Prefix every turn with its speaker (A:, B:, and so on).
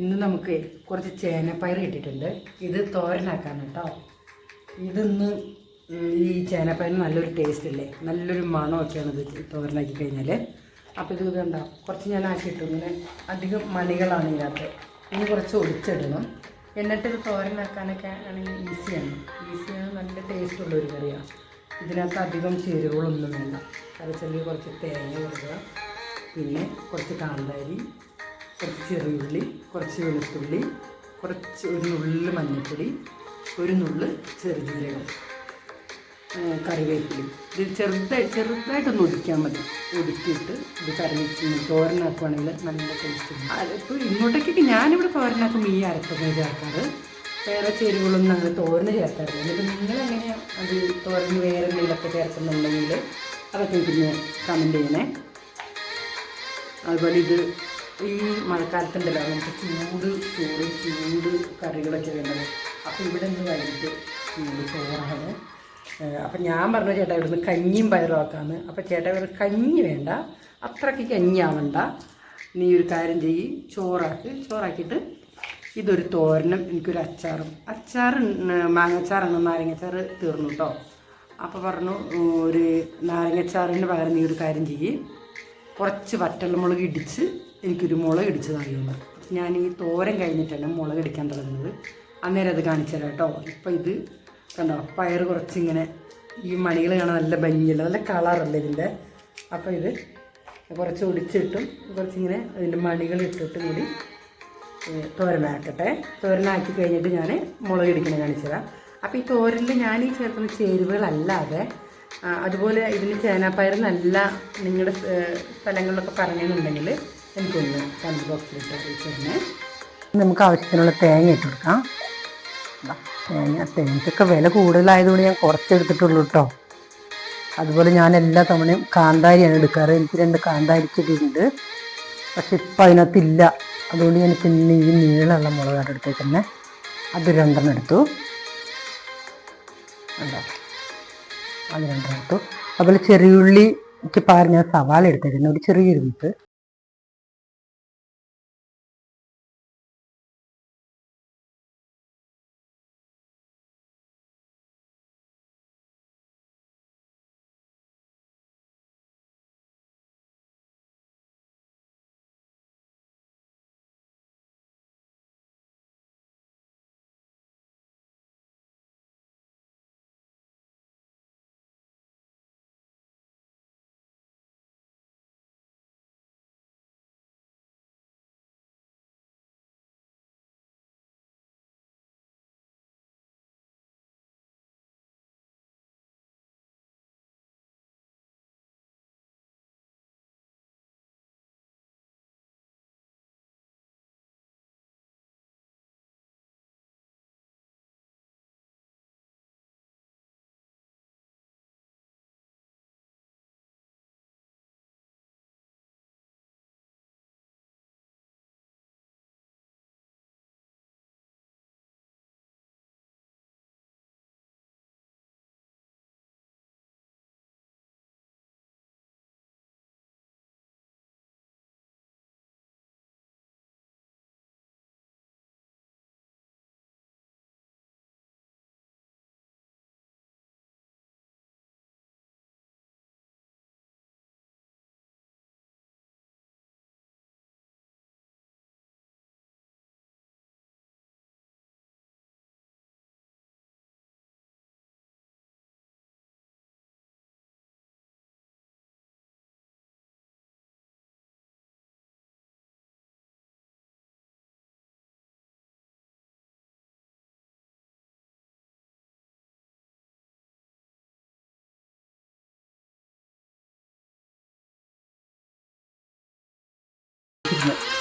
A: ഇന്ന് നമുക്ക് കുറച്ച് ചേനപ്പയർ കിട്ടിയിട്ടുണ്ട്. ഇത് തോരനാക്കാൻ കേട്ടോ. ഇതിന്ന് ഈ ചേനപ്പയറിന് നല്ലൊരു ടേസ്റ്റ് അല്ലേ? നല്ലൊരു മണമൊക്കെയാണ് ഇത് തോരനാക്കി കഴിഞ്ഞാൽ അപ്പോൾ ഇത് കണ്ടോ? കുറച്ച് ഞാൻ ആക്കിയിട്ടു. ഇങ്ങനെ അധികം മണികളാണ് ഇതിനകത്ത്. ഇനി കുറച്ച് ഒടിച്ചിടണം എന്നിട്ട് ഇത് തോരനാക്കാനൊക്കെ ആണെങ്കിൽ ഈസിയാണ് ഈസിയാണ് നല്ല ടേസ്റ്റ് ഉള്ള ഒരു കറിയാണ് ഇതിനകത്ത് അധികം ചേരുവകളൊന്നും വേണ്ട. കരച്ചല്ലി കുറച്ച് തേങ്ങ കൊടുക്കുക പിന്നെ കുറച്ച് കാന്താരി. കുറച്ച് ചെറിയുള്ളി കുറച്ച് വെളുത്തുള്ളി കുറച്ച് ഒരു നുള്ള് മഞ്ഞൾപ്പൊടി ഒരു നുള്ള് ചെറുജീരകം കറിവേപ്പില. ഇത് ചെറുതായി ചെറുതായിട്ടൊന്ന് ഒതുക്കിയാൽ മതി. ഒതുക്കിയിട്ട് ഇത് കറി തോരനാക്കുവാണെങ്കിൽ നല്ല ടേസ്റ്റ് അതിപ്പോൾ ഇങ്ങോട്ടേക്കൊക്കെ ഞാനിവിടെ തോരനാക്കുമ്പോൾ ഈ അരപ്പൊക്കെ ചേർക്കാറ്. വേറെ ചേരുവകളൊന്നും അങ്ങനെ തോരന് ചേർക്കാറില്ല. എന്നിട്ട് നിങ്ങൾ എങ്ങനെയാണ് അത് തോരന് വേറെ എന്തെങ്കിലുമൊക്കെ ചേർക്കുന്നുണ്ടെങ്കിൽ അതൊക്കെ എനിക്കൊന്ന് കമന്റ് ചെയ്യണേ. അതുപോലെ ഇത് ഈ മഴക്കാലത്തുണ്ടല്ലോ നമുക്ക് ചൂട് ചോറ് ചൂട് കറികളൊക്കെ വേണ്ടത്. അപ്പോൾ ഇവിടെ നിന്ന് വൈകിട്ട് ചൂട് ചോറാണ്. അപ്പം ഞാൻ പറഞ്ഞു ചേട്ടാ ഇവിടുന്ന് കഞ്ഞിയും പയറും ആക്കാമെന്ന് അപ്പോൾ ചേട്ടാ ഇവിടെ കഞ്ഞി വേണ്ട. അത്രയ്ക്ക് കഞ്ഞിയാവണ്ട നീ ഒരു കാര്യം ചെയ്യ് ചോറാക്കി. ചോറാക്കിയിട്ട് ഇതൊരു തോരനും എനിക്കൊരു അച്ചാറും. അച്ചാർ മാങ്ങച്ചാറാണ് നാരങ്ങച്ചാർ തീർന്നു കേട്ടോ അപ്പോൾ പറഞ്ഞു ഒരു നാരങ്ങച്ചാറിന് പകരം നീ ഒരു കാര്യം ചെയ്യ്. കുറച്ച് വറ്റൽമുളക് ഇടിച്ച് എനിക്കൊരു മുളക് ഇടിച്ച് തരുന്നു ഞാൻ ഈ തോരൻ കഴിഞ്ഞിട്ടല്ല മുളക് ഇടിക്കാൻ തുടങ്ങുന്നത്. അന്നേരം അത് കാണിച്ചു തരാം കേട്ടോ. ഇപ്പം ഇത് കണ്ടോ? പയർ കുറച്ചിങ്ങനെ ഈ മണികൾ കാണാൻ നല്ല ഭംഗിയല്ല നല്ല കളറല്ലേ ഇതിന്റെ അപ്പോൾ ഇത് കുറച്ച് ഒടിച്ചിട്ടും കുറച്ചിങ്ങനെ അതിന്റെ മണികൾ ഇട്ടിട്ടും കൂടി തോരനാക്കട്ടെ. തോരനാക്കി കഴിഞ്ഞിട്ട് ഞാൻ മുളക് ഇടിക്കണേ കാണിച്ചു തരാം. അപ്പോൾ ഈ തോരനിൽ ഞാൻ ഈ ചേർക്കുന്ന ചേരുവകളല്ലാതെ അതുപോലെ ഇതിന് ചേനാപ്പയർ നല്ല നിങ്ങളുടെ സ്ഥലങ്ങളിലൊക്കെ പറഞ്ഞെന്നുണ്ടെങ്കിൽ എനിക്കൊന്ന് കമന്റ് ബോക്സിൽ അറിയിച്ചിരുന്നേ നമുക്ക് ആവശ്യത്തിനുള്ള തേങ്ങ ഇട്ട് കൊടുക്കാം. തേങ്ങ തേങ്ങയ്ക്കൊക്കെ വില കൂടുതലായതുകൊണ്ട് ഞാൻ കുറച്ചെടുത്തിട്ടുള്ളൂ കേട്ടോ അതുപോലെ ഞാൻ എല്ലാ തവണയും കാന്താരിയാണ് എടുക്കാറ്. എനിക്ക് രണ്ട് കാന്താരിച്ചൊക്കെയുണ്ട് പക്ഷെ ഇപ്പം അതിനകത്തില്ല. അതുകൊണ്ട് ഞാൻ പിന്നെ ഈ നീളമുള്ള മുളകാണ് എടുത്തേക്കുന്നത് അത് രണ്ടെണ്ണം എടുത്തു. ഉണ്ടോ അത് രണ്ടായിട്ടു അതുപോലെ ചെറിയുള്ളിക്ക് ഞാൻ സവാള എടുത്തിരുന്നു. ഒരു ചെറിയ പീസ് Good night.